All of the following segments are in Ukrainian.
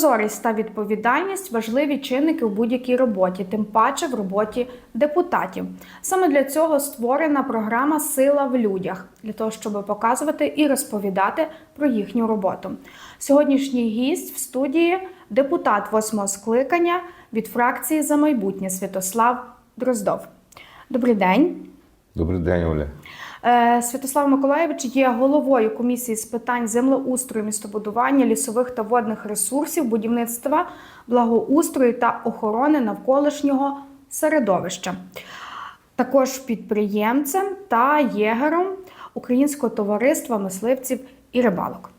Прозорість та відповідальність важливі чинники в будь-якій роботі, тим паче в роботі депутатів. Саме для цього створена програма Сила в людях для того, щоб показувати і розповідати про їхню роботу. Сьогоднішній гість в студії депутат восьмого скликання від фракції за майбутнє Святослав Дроздов. Добрий день. Добрий день, Оля. Е, Святослав Миколаєвич є головою комісії з питань землеустрою, містобудування, лісових та водних ресурсів, будівництва, благоустрою та охорони навколишнього середовища. Також підприємцем та єгером Українського товариства мисливців і рибалок.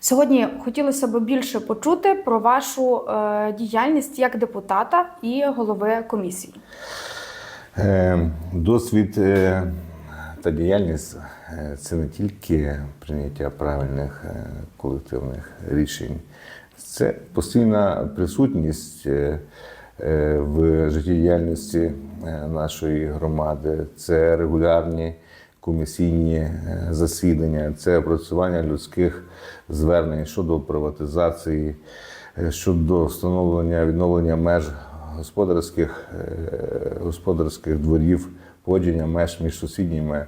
Сьогодні хотілося б більше почути про вашу е, діяльність як депутата і голови комісії. Е, Досвід е, та діяльність е, це не тільки прийняття правильних е, колективних рішень, це постійна присутність е, в життєдіяльності нашої громади, це регулярні комісійні засідання, це опрацювання людських звернень щодо приватизації, щодо встановлення відновлення меж господарських, господарських дворів, погодження меж між сусідніми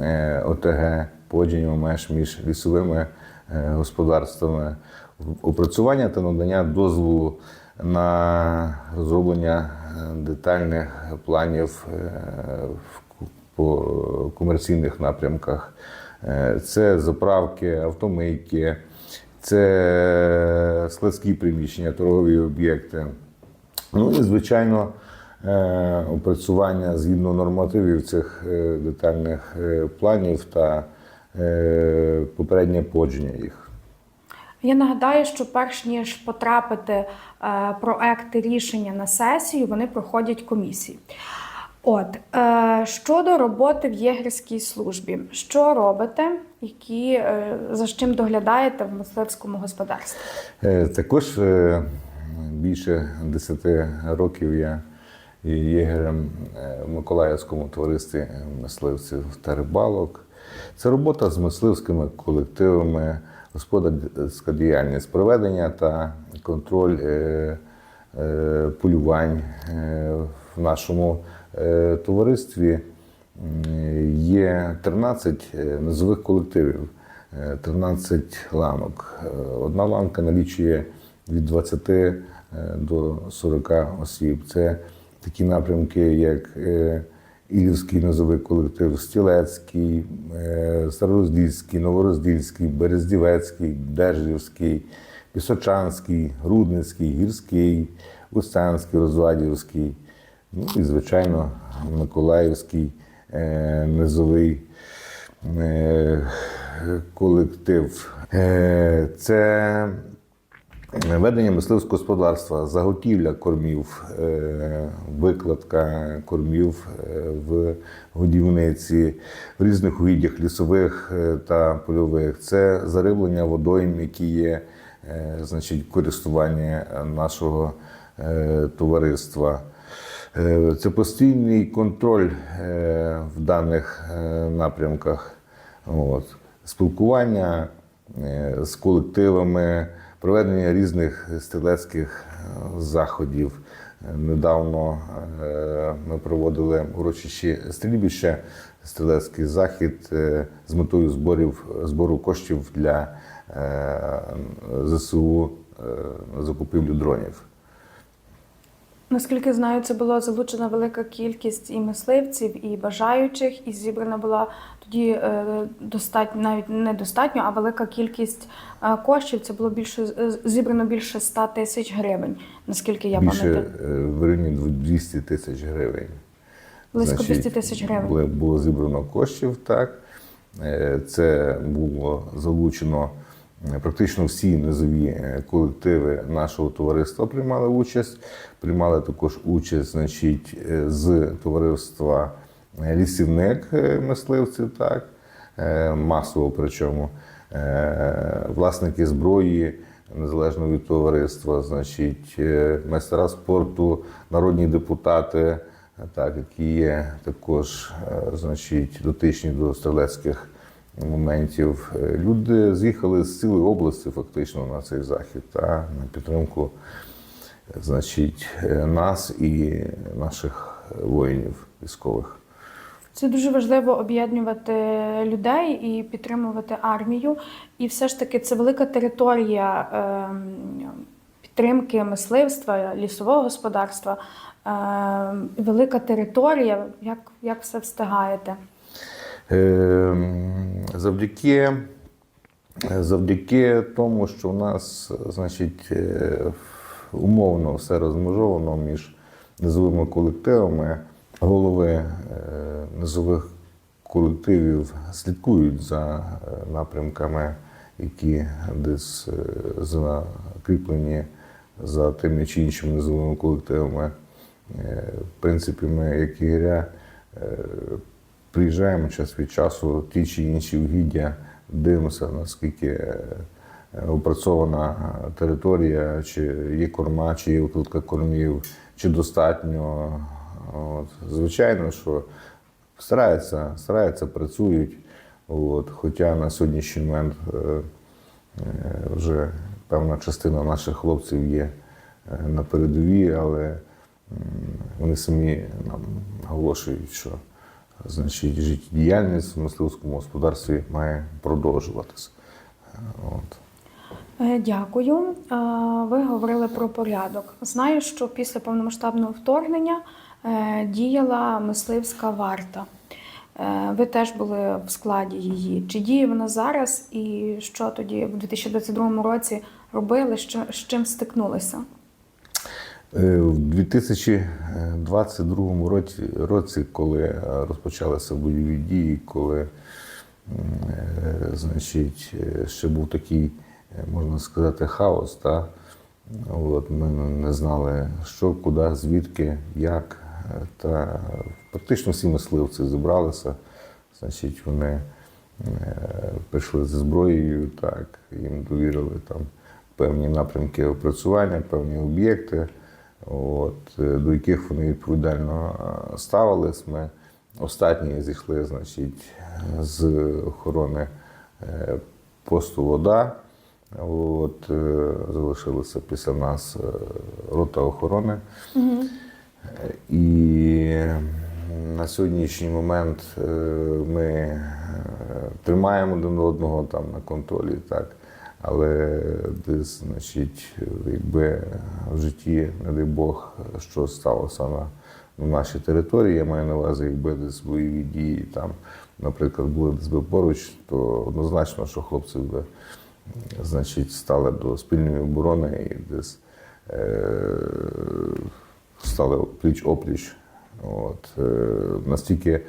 е, ОТГ, погодження меж між лісовими е, господарствами, опрацювання та надання дозволу на розроблення е, детальних планів по комерційних напрямках. Це заправки, автомийки, це складські приміщення, торгові об'єкти. Ну і, звичайно, опрацювання згідно нормативів цих е, детальних е, планів та е, попереднє подження їх. Я нагадаю, що перш ніж потрапити е, проекти рішення на сесію, вони проходять комісії. От е, щодо роботи в єгерській службі, що робите, які е, за чим доглядаєте в мисливському господарстві? Е, Також е, більше 10 років я є єгерем е, в Миколаївському товаристві мисливців та рибалок. Це робота з мисливськими колективами, господарська діяльність, проведення та контроль е, е, полювань е, в нашому е, товаристві. Є 13 е, низових колективів, е, 13 ланок. Е, Одна ланка налічує від 20 е, до 40 осіб. Це такі напрямки, як е, Ілівський низовий колектив, Стілецький, е, Старороздільський, Новороздільський, Берездівецький, Держівський, Пісочанський, Рудницький, Гірський, Устянський, Розвадівський. Ну і, звичайно, Миколаївський е, низовий колектив. Це ведення мисливського господарства, заготівля кормів, е, викладка кормів е, в годівниці, в різних угіддях лісових е, та польових. Це зариблення водойм, які є значить, в користуванні нашого товариства. Це постійний контроль в даних напрямках. От. Спілкування з колективами, проведення різних стрілецьких е, заходів. Недавно е, ми проводили урочищі стрільбище, стрілецький захід е, з метою зборів, збору коштів для ЗСУ закупівлю дронів. Наскільки знаю, це була залучена велика кількість і мисливців, і бажаючих, і зібрана була тоді е, достатньо, навіть не достатньо, а велика кількість е, коштів. Це було більше зібрано більше 100 тисяч гривень, наскільки я Більше пам'ятаю. е, в районі 200 тисяч гривень. Близько Значить, 200 тисяч гривень. Було, зібрано коштів, так. Це було залучено практично всі низові е, колективи нашого товариства приймали участь. Приймали також участь значить, е, з товариства е, лісівник мисливців, так, масово причому. Власники зброї, незалежно від товариства, значить, майстера спорту, народні депутати, так, які є також значить, дотичні до стрілецьких моментів. Е, Люди з'їхали з цілої області фактично на цей захід та на підтримку значить, е, нас і наших воїнів військових. Це дуже важливо об'єднувати людей і підтримувати армію. І все ж таки це велика територія ем, підтримки мисливства, лісового господарства. Ем, Велика територія. Як, як все встигаєте? Е, Завдяки, завдяки тому, що в нас, значить, е, умовно все розмежовано між низовими колективами, голови е, низових колективів слідкують за е, напрямками, які десь закріплені за тими чи іншими низовими колективами. В принципі, ми, як ігоря, е, приїжджаємо час від часу ті чи інші угіддя, дивимося, наскільки е, опрацьована територія, чи є корма, чи є викладка кормів, чи достатньо. От. Звичайно, що стараються, стараються, працюють. От. Хоча на сьогоднішній момент е, е, вже певна частина наших хлопців є е, на передовій, але вони самі нам наголошують, що значить, життєдіяльність в мисливському господарстві має продовжуватися. От. Е, Дякую. Ви говорили про порядок. Знаю, що після повномасштабного вторгнення е, діяла мисливська варта. Е, Ви теж були в складі її. Чи діє вона зараз і що тоді в 2022 році робили, з чим стикнулися? Е, В 2022 році, році, коли е, розпочалися бойові дії, коли е, значить, ще був такий, можна сказати, хаос, та? От, ми не знали, що, куди, звідки, як. Та практично всі мисливці зібралися. Значить, вони прийшли зі зброєю, так, їм довірили там певні напрямки опрацювання, певні об'єкти, от, е, до яких вони відповідально е, ставились. Ми останні зійшли значить, з охорони е, посту вода. От, залишилися після нас рота охорони. І на сьогоднішній момент ми тримаємо один одного там на контролі, так. Але десь, значить, якби в житті, не дай Бог, що сталося на, на нашій території, я маю на увазі, якби десь бойові дії там, наприклад, були десь би поруч, то однозначно, що хлопці би значить, стали до спільної оборони і десь е, стали пліч опліч. От, е, настільки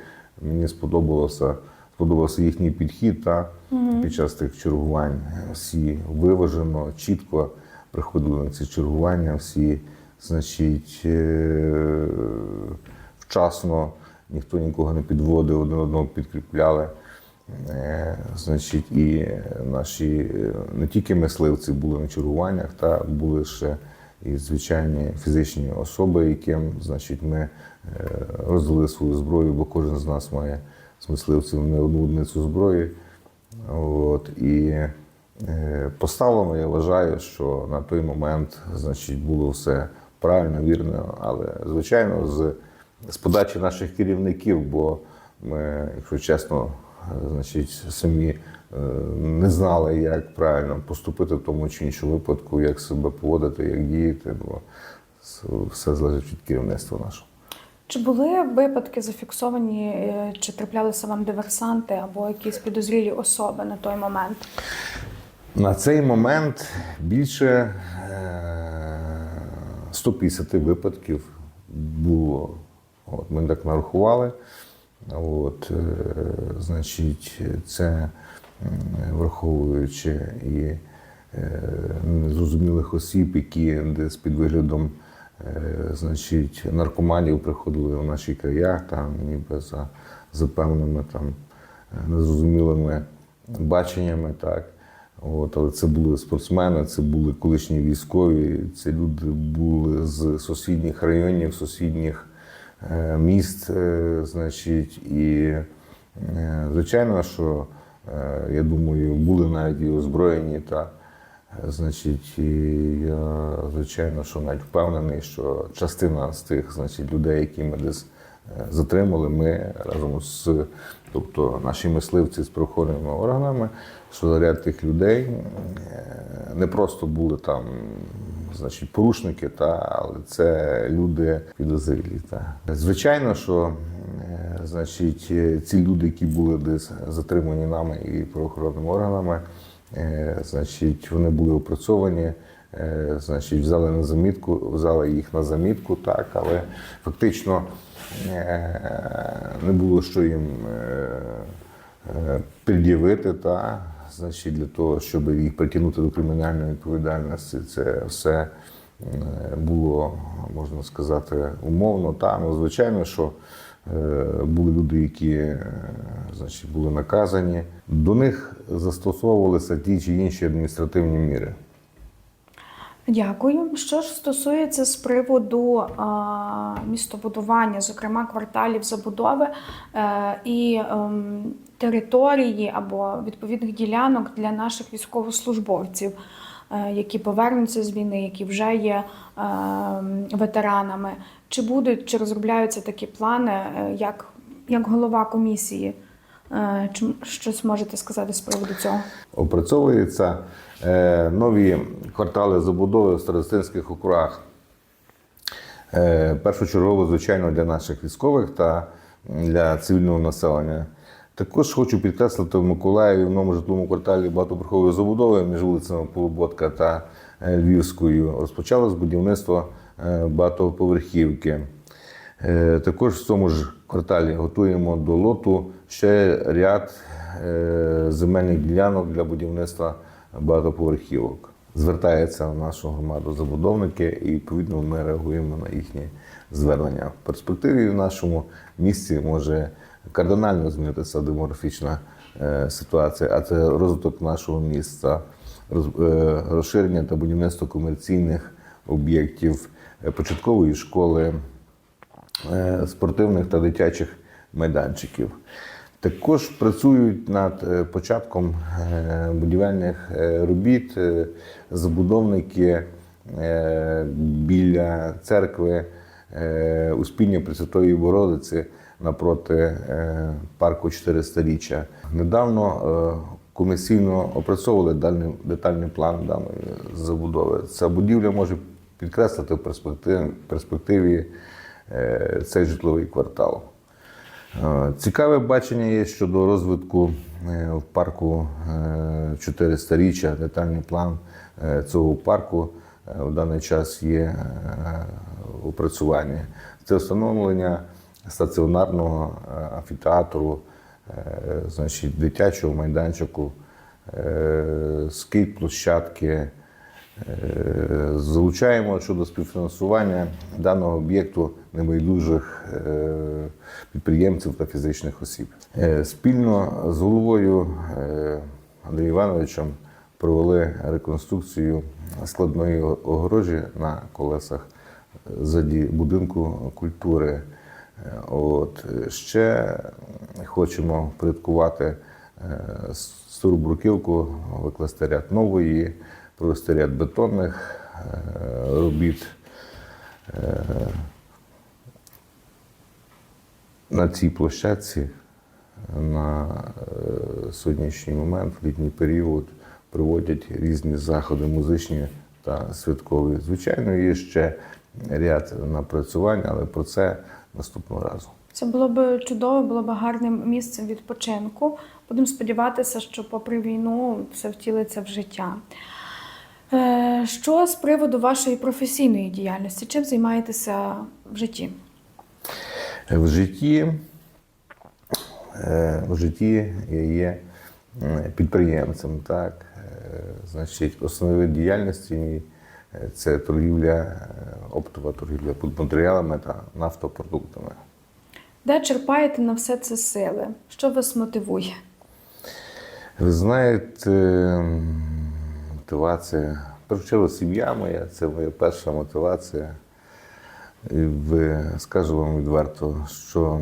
мені сподобалося, сподобався їхній підхід та під час тих чергувань. Всі виважено, чітко приходили на ці чергування, всі, значить, е, вчасно, ніхто нікого не підводив, один одного підкріпляли. Е, Значить, і наші е, не тільки мисливці були на чергуваннях, та були ще і звичайні фізичні особи, яким значить, ми роздали свою зброю, бо кожен з нас має з мисливців не одну одиницю зброї. От, і е, поставлено, я вважаю, що на той момент значить, було все правильно, вірно, але звичайно, з, з подачі наших керівників, бо ми, якщо чесно, значить, самі е, не знали, як правильно поступити в тому чи іншому випадку, як себе поводити, як діяти, бо все залежить від керівництва нашого. Чи були випадки зафіксовані, е, чи траплялися вам диверсанти або якісь підозрілі особи на той момент? На цей момент більше е, 150 випадків було. От, ми так нарахували. От, е, значить, це враховуючи і е, незрозумілих осіб, які десь під виглядом е, значить, наркоманів приходили в наші края, там ніби за, за певними там е, незрозумілими баченнями. Так. От, але це були спортсмени, це були колишні військові, це люди були з сусідніх районів, сусідніх е, міст, е, значить, і е, звичайно, що Е, Я думаю, були навіть і озброєні та е, значить, я звичайно, що навіть впевнений, що частина з тих значить, людей, які ми десь е, затримали, ми разом з тобто наші мисливці з правоохоронними органами, що ряд тих людей е, не просто були там значить, порушники, та, але це люди підозрілі. Та. Звичайно, що е, значить, ці люди, які були десь затримані нами і правоохоронними органами, значить, вони були опрацьовані. е, Значить, взяли на замітку, взяли їх на замітку, так, але фактично е, не було що їм е, е, пред'явити, та, значить, для того, щоб їх притягнути до кримінальної відповідальності. Це все е, було, можна сказати, умовно. Та, ну, звичайно, що е, були люди, які е, значить, були наказані. До них застосовувалися ті чи інші адміністративні міри. Дякую. Що ж стосується з приводу а, містобудування, зокрема кварталів забудови е, і ем, території або відповідних ділянок для наших військовослужбовців, е, які повернуться з війни, які вже є ем, ветеранами, чи будуть чи розробляються такі плани, е, як, як голова комісії? Е, Чи щось можете сказати з приводу цього? Опрацьовуються е, нові квартали забудови в старостинських округах. Першочергово, звичайно, для наших військових та для цивільного населення. Також хочу підкреслити в Миколаєві в новому житловому кварталі багатоповерхової забудови між вулицями Полуботка та Львівською розпочалось будівництво багатоповерхівки. Е, Також в цьому ж кварталі готуємо до лоту ще ряд е, земельних ділянок для будівництва багатоповерхівок. Звертаються в нашу громаду забудовники, і відповідно ми реагуємо на їхні звернення. В перспективі в нашому місті може кардинально змінитися демографічна е, ситуація, а це розвиток нашого міста, е, розширення та будівництво комерційних об'єктів, е, початкової школи, е, спортивних та дитячих майданчиків. Також працюють над е, початком е, будівельних е, робіт е, забудовники е, біля церкви е, Успіння Пресвятої Богородиці напроти е, парку 400-річчя. Недавно е, комісійно опрацьовували детальний план даної забудови. Ця будівля може підкреслити в перспективі, перспективі е, цей житловий квартал. Е, Цікаве бачення є щодо розвитку е, в парку 400-річчя. Детальний план е, цього парку е, в даний час є е, в опрацюванні. Це встановлення стаціонарного е, амфітеатру, е, значить, дитячого майданчику, е, скейт-площадки. Е, Залучаємо щодо співфінансування даного об'єкту небайдужих е, підприємців та фізичних осіб. Е, Спільно з головою Андрієм Івановичем провели реконструкцію складної огорожі на колесах заді будинку культури. От ще хочемо впорядкувати е, стару бруківку, викласти ряд нової, провести ряд бетонних е, робіт. Е, На цій площадці на е, сьогоднішній момент, в літній період, проводять різні заходи музичні та святкові. Звичайно, є ще ряд напрацювань, але про це наступного разу. Це було б чудово, було б гарним місцем відпочинку. Будемо сподіватися, що попри війну все втілиться в життя. Е, Що з приводу вашої професійної діяльності? Чим займаєтеся в житті? В житті, е, в житті я є підприємцем. Так? Е, Значить, вид діяльності мій е, це торгівля, е, оптова торгівля матеріалами та нафтопродуктами. Де черпаєте на все це сили? Що вас мотивує? Ви знаєте, мотивація. Першу сім'я моя це моя перша мотивація. І скажу вам відверто, що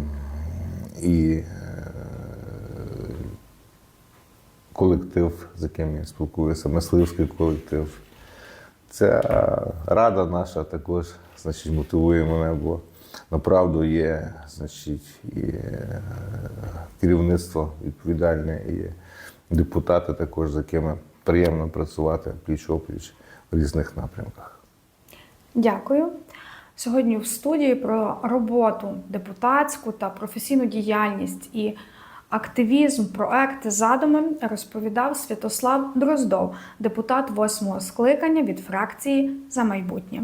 і е, колектив, з яким я спілкуюся, мисливський колектив. Ця рада наша також значить, мотивує мене, бо направду є значить, і е, керівництво відповідальне, і депутати також, з якими приємно працювати пліч-опліч в різних напрямках. Дякую. Сьогодні в студії про роботу депутатську та професійну діяльність і активізм, проекти, задуми розповідав Святослав Дроздов, депутат восьмого скликання від фракції за майбутнє.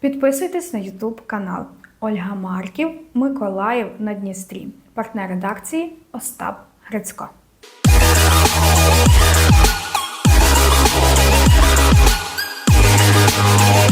Підписуйтесь на YouTube канал Ольга Марків, Миколаїв на Дністрі, партнер редакції Остап Грицько. Yeah.